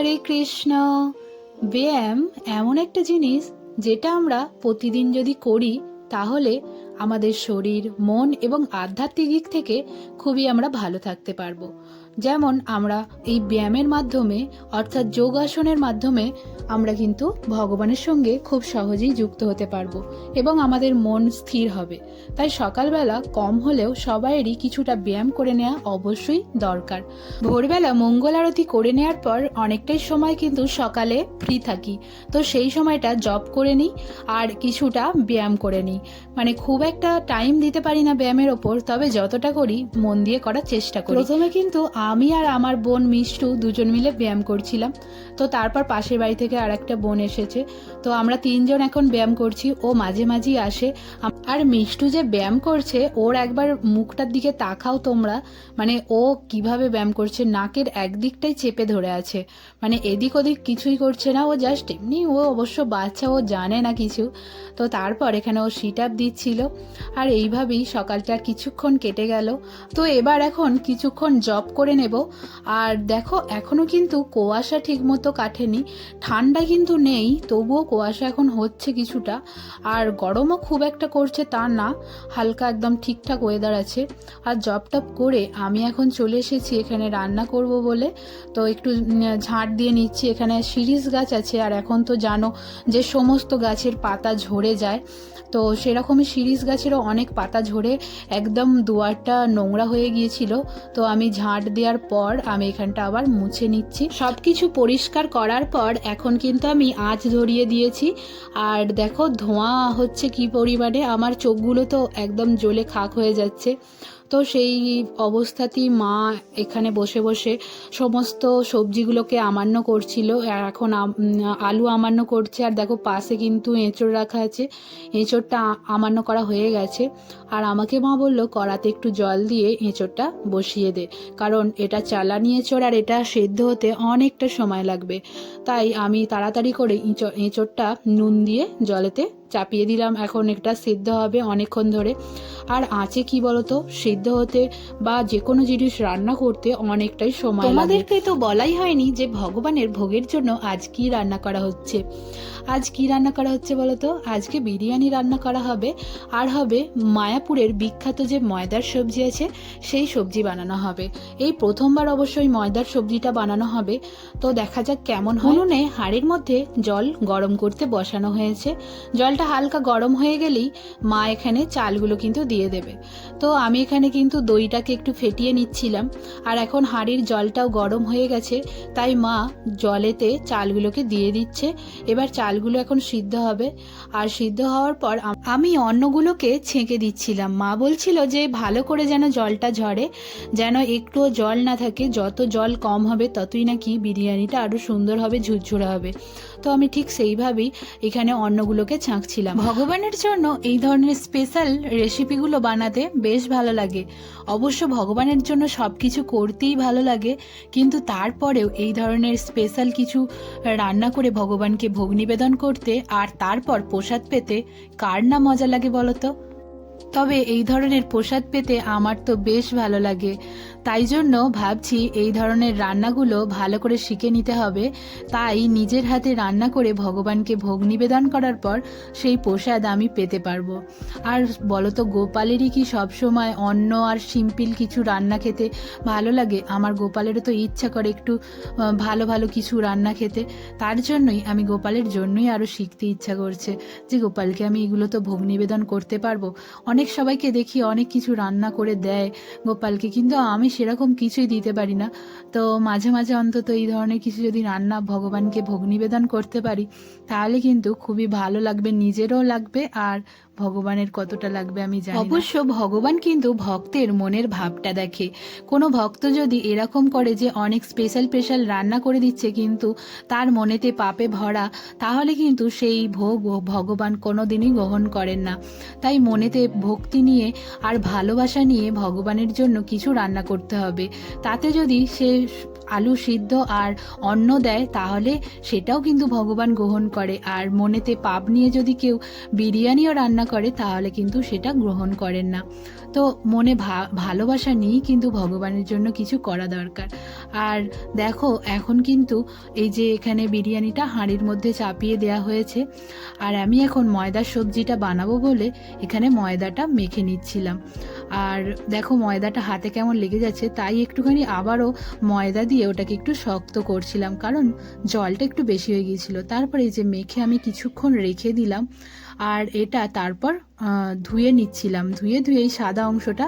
হরে কৃষ্ণ। ব্যায়াম এমন একটা জিনিস যেটা আমরা প্রতিদিন যদি করি, তাহলে আমাদের শরীর, মন এবং আধ্যাত্মিক দিক থেকে খুবই আমরা ভালো থাকতে পারব। যেমন আমরা এই ব্যায়ামের মাধ্যমে, অর্থাৎ যোগাসনের মাধ্যমে, আমরা কিন্তু ভগবানের সঙ্গে খুব সহজেই যুক্ত হতে পারব এবং আমাদের মন স্থির হবে। তাই সকালবেলা কম হলেও সবাইয়েরই কিছুটা ব্যায়াম করে নেওয়া অবশ্যই দরকার। ভোরবেলা মঙ্গল আরতি করে নেওয়ার পর অনেকটাই সময় কিন্তু সকালে ফ্রি থাকি। তো সেই সময়টা জব করে নিই আর কিছুটা ব্যায়াম করে নিই। মানে খুব একটা টাইম দিতে পারি না ব্যায়ামের ওপর, তবে যতটা করি মন দিয়ে করার চেষ্টা করি। প্রথমে কিন্তু আমি আর আমার বোন মিষ্টু দুজন মিলে ব্যায়াম করছিলাম। তো তারপর পাশের বাড়ি থেকে আর একটা বোন এসেছে। তো আমরা তিনজন এখন ব্যায়াম করছি। ও মাঝে মাঝেই আসে। আর মিষ্টু যে ব্যায়াম করছে, ওর একবার মুখটার দিকে তাকাও তোমরা। মানে ও কীভাবে ব্যায়াম করছে, নাকের একদিকটাই চেপে ধরে আছে। মানে এদিক ওদিক কিছুই করছে না, ও জাস্ট এমনি, ও অবশ্য বাচ্চা, ও জানে না কিছু। তো তারপর এখানে ও সিট আপ দিচ্ছিল। আর এইভাবেই সকালটা কিছুক্ষণ কেটে গেল। তো এবার এখন কিছুক্ষণ জব করে নেব। আর দেখো, এখনও কিন্তু কুয়াশা ঠিক মতো কাটেনি। ঠান্ডা কিন্তু নেই, তবুও কুয়াশা এখন হচ্ছে কিছুটা। আর গরমও খুব একটা করছে তা না, হালকা একদম ঠিকঠাক ওয়েদার আছে। আর জব টপ করে আমি এখন চলে এসেছি, এখানে রান্না করব বলে। তো একটু ঝাঁট দিয়ে নিচ্ছি, এখানে শিরিষ গাছ আছে। আর এখন তো জানো যে সমস্ত গাছের পাতা ঝরে যায়। তো সেরকমই শিরিষ গাছেরও অনেক পাতা ঝরে, একদম দুয়ারটা নোংরা হয়ে গিয়েছিল। তো আমি ঝাঁট দেওয়ার পর আমি এখানটা আবার মুছে নিচ্ছি। সব কিছু পরিষ্কার করার পর এখন কিন্তু আমি আঁচ ধরিয়ে দিয়েছি। আর দেখো ধোঁয়া হচ্ছে কি পরিমাণে, আমার চোখগুলো তো একদম জ্বলে খাক হয়ে যাচ্ছে। তো সেই অবস্থাতেই মা এখানে বসে বসে সমস্ত সবজিগুলোকে আমান্য করছিল। আর এখন আলু আমান্য করছে। আর দেখো পাশে কিন্তু এঁচড় রাখা আছে। এঁচড়টা আমান্য করা হয়ে গেছে। আর আমাকে মা বলল, কড়াতে একটু জল দিয়ে এঁচড়টা বসিয়ে দে, কারণ এটা চালানি এঁচড় আর এটা সেদ্ধ হতে অনেকটা সময় লাগবে। তাই আমি তাড়াতাড়ি করে এঁচড় এঁচড়টা নুন দিয়ে জলেতে চাপিয়ে দিলাম। এখন এটা সিদ্ধ হবে অনেকক্ষণ ধরে। আর আঁচে কি বলতো, সিদ্ধ হতে বা যে কোনো জিনিস রান্না করতে অনেকটাই সময় আমাদেরকে তো বলাই হয়নি যে ভগবানের ভোগের জন্য আজ কি রান্না করা হচ্ছে। আজ কি রান্না করা হচ্ছে বলতো? আজকে বিরিয়ানি রান্না করা হবে, আর হবে মায়াপুরের বিখ্যাত যে ময়দার সবজি আছে, সেই সবজি বানানো হবে। এই প্রথমবার অবশ্যই ময়দার সবজিটা বানানো হবে। তো দেখা যাক কেমন হয়। উনুনে হাঁড়ির মধ্যে জল গরম করতে বসানো হয়েছে। জলটা হালকা গরম হয়ে গেলেই মা এখানে চালগুলো কিন্তু দিয়ে দেবে। তো আমি এখানে কিন্তু দইটাকে একটু ফেটিয়ে নিচ্ছিলাম। আর এখন হাঁড়ির জলটাও গরম হয়ে গেছে, তাই মা জলেতে চালগুলোকে দিয়ে দিচ্ছে। এবার চালগুলো এখন সিদ্ধ হবে। আর সিদ্ধ হওয়ার পর আমি অন্নগুলোকে ছেঁকে দিচ্ছিলাম মা বলছিল যে, ভালো করে যেন জলটা ঝরে, যেন একটুও জল না থাকে। যত জল কম হবে, ততই নাকি বিরিয়ানিটা আরও সুন্দর হবে, ঝুরঝুরে হবে। তো আমি ঠিক সেইভাবেই এখানে অন্নগুলোকে ছাঁকছিলাম। ভগবানের জন্য এই ধরনের স্পেশাল রেসিপিগুলো বানাতে বেশ ভালো লাগে। অবশ্য ভগবানের জন্য সব কিছু করতেই ভালো লাগে, কিন্তু তারপরেও এই ধরনের স্পেশাল কিছু রান্না করে ভগবানকে ভোগ নিবেদন করতে আর তারপর প্রসাদ পেতে কার না মজা লাগে বলো তো তবে এই ধরনের প্রসাদ পেতে আমার তো বেশ ভালো লাগে। তাই জন্য ভাবছি এই ধরনের রান্নাগুলো ভালো করে শিখে নিতে হবে। তাই নিজের হাতে রান্না করে ভগবানকে ভোগ নিবেদন করার পর সেই প্রসাদ আমি পেতে পারব। আর বলতো, গোপালেরই কি সবসময় অন্ন আর সিম্পল কিছু রান্না খেতে ভালো লাগে? আমার গোপালেরও তো ইচ্ছা করে একটু ভালো ভালো কিছু রান্না খেতে। তার জন্যই আমি গোপালের জন্যই আরও শিখতে ইচ্ছা করছে যে গোপালকে আমি এগুলো তো ভোগ নিবেদন করতে পারব। অনেক সবাইকে দেখি, অনেক কিছু রান্না করে দেয় গোপালকে, কিন্তু আমি সেরকম কিছুই দিতে পারি না। তো মাঝে মাঝে অন্তত এই ধরনের কিছু যদি রান্না ভগবানকে ভোগ নিবেদন করতে পারি, তাহলে কিন্তু খুবই ভালো লাগবে, নিজেরও লাগবে আর ভগবানের কতটা লাগবে আমি জানি অবশ্য ভগবান কিন্তু ভক্তের মনের ভাবটা দেখে। কোনো ভক্ত যদি এরকম করে যে অনেক স্পেশাল স্পেশাল রান্না করে দিচ্ছে কিন্তু তার মনেতে পাপে ভরা, তাহলে কিন্তু সেই ভোগ ভগবান কোনোদিনই গ্রহণ করেন না। তাই মনেতে ভক্তি নিয়ে আর ভালোবাসা নিয়ে ভগবানের জন্য কিছু রান্না করতে হবে। তাতে যদি সে আলু সিদ্ধ আর অন্ন দেয়, তাহলে সেটাও কিন্তু ভগবান গ্রহণ করে। আর মনেতে পাপ নিয়ে যদি কেউ বিরিয়ানিও রান্না করে, তাহলে কিন্তু সেটা গ্রহণ করেন না। তো মনে ভালোবাসা নিয়েই কিন্তু ভগবানের জন্য কিছু করা দরকার। আর দেখো, এখন কিন্তু এই যে এখানে বিরিয়ানিটা হাঁড়ির মধ্যে চাপিয়ে দেওয়া হয়েছে, আর আমি এখন ময়দার সবজিটা বানাবো বলে এখানে ময়দাটা মেখে নিচ্ছিলাম। আর দেখো ময়দাটা হাতে কেমন লেগে যাচ্ছে, তাই একটুখানি আবারও ময়দা দিয়ে ওটাকে একটু শক্ত করছিলাম। কারণ জলটা একটু বেশি হয়ে গিয়েছিল। তারপরে যে মেখে আমি কিছুক্ষণ রেখে দিলাম। আর এটা তারপর ধুয়ে নিচ্ছিলাম। ধুয়ে ধুয়ে এই সাদা অংশটা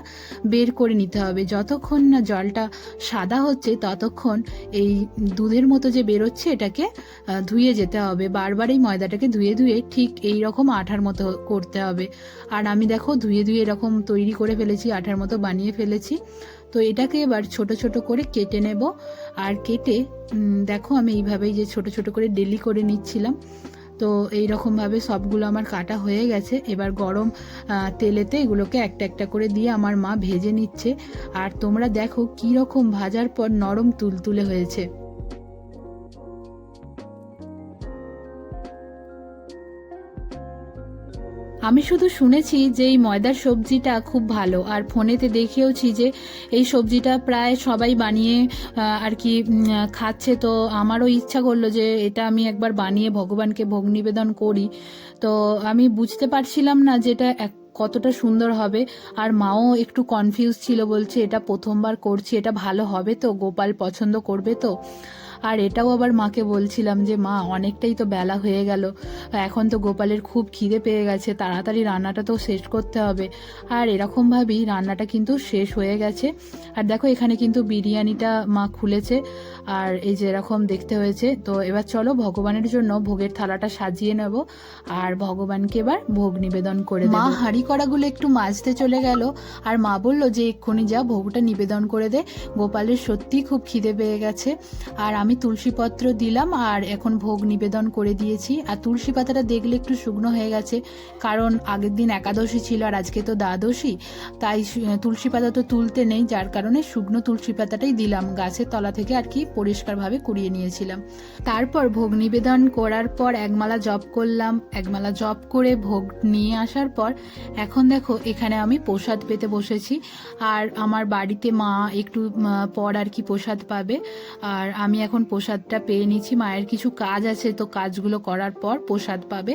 বের করে নিতে হবে। যতক্ষণ না জলটা সাদা হচ্ছে, ততক্ষণ এই দুধের মতো যে বেরোচ্ছে, এটাকে ধুয়ে যেতে হবে। বারবার এই ময়দাটাকে ধুয়ে ধুয়ে ঠিক এই রকম আঠার মতো করতে হবে। আর আমি দেখো, ধুয়ে ধুয়ে এরকম তৈরি করে ফেলেছি, আঠার মতো বানিয়ে ফেলেছি। তো এটাকে এবার ছোট ছোট করে কেটে নেব। আর কেটে দেখো আমি এইভাবেই যে ছোট ছোট করে ডেলি করে নিচ্ছিলাম। তো এই রকমভাবে সবগুলো আমার কাটা হয়ে গেছে। এবার গরম তেলেতে এগুলোকে একটা একটা করে দিয়ে আমার মা ভেজে নিচ্ছে। আর তোমরা দেখো কীরকম ভাজার পর নরম তুলতুলে হয়েছে। আমি শুধু শুনেছি যে এই ময়দার সবজিটা খুব ভালো, আর ফোনেতে দেখেওছি যে এই সবজিটা প্রায় সবাই বানিয়ে আর কি খাচ্ছে। তো আমারও ইচ্ছা করল যে এটা আমি একবার বানিয়ে ভগবানকে ভোগ নিবেদন করি। তো আমি বুঝতে পারছিলাম না যে এটা এক- কতটা সুন্দর হবে। আর মাও একটু কনফিউজ ছিল, বলছে এটা প্রথমবার করছি, এটা ভালো হবে তো, গোপাল পছন্দ করবে তো। আর এটাও আবার মাকে বলছিলাম যে মা অনেকটাই তো বেলা হয়ে গেল। এখন তো গোপালের খুব খিদে পেয়ে গেছে। তাড়াতাড়ি রান্নাটা তো শেষ করতে হবে। আর এরকমভাবেই রান্নাটা কিন্তু শেষ হয়ে গেছে। আর দেখো এখানে কিন্তু বিরিয়ানিটা মা খুলেছে। আর এই যে এরকম দেখতে হয়েছে। তো এবার চলো ভগবানের জন্য ভোগের থালাটা সাজিয়ে নেব। আর ভগবানকে এবার ভোগ নিবেদন করে মা হাঁড়ি কড়াগুলো একটু মাজতে চলে গেল। আর মা বলল যে এক্ষুনি যা ভোগটা নিবেদন করে দে। গোপালের সত্যিই খুব খিদে পেয়ে গেছে। আর আমি তুলসী পত্র দিলাম আর এখন ভোগ নিবেদন করে দিয়েছি। আর তুলসী পাতাটা দেখলে একটু শুকনো হয়ে গেছে, কারণ আগের দিন একাদশী ছিল আর আজকে তো দ্বাদশী। তাই তুলসী পাতা তো তুলতে নেই, যার কারণে শুকনো তুলসী পাতাটাই দিলাম। গাছের তলা থেকে আর কি পরিষ্কারভাবে কুড়িয়ে নিয়েছিলাম। তারপর ভোগ নিবেদন করার পর একমালা জপ করলাম। একমালা জপ করে ভোগ নিয়ে আসার পর এখন দেখো এখানে আমি প্রসাদ পেতে বসেছি। আর আমার বাড়িতে মা একটু পর আর কি প্রসাদ পাবে। আর আমি এখন প্রসাদটা পেয়ে নিচ্ছি মায়ের কিছু কাজ আছে, তো কাজগুলো করার পর প্রসাদ পাবে।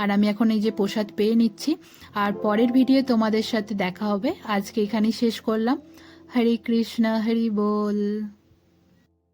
আর আমি এখন এই যে প্রসাদ পেয়ে নিচ্ছি। আর পরের ভিডিও তোমাদের সাথে দেখা হবে। আজকে এখানেই শেষ করলাম। হরে কৃষ্ণ, হরি বল।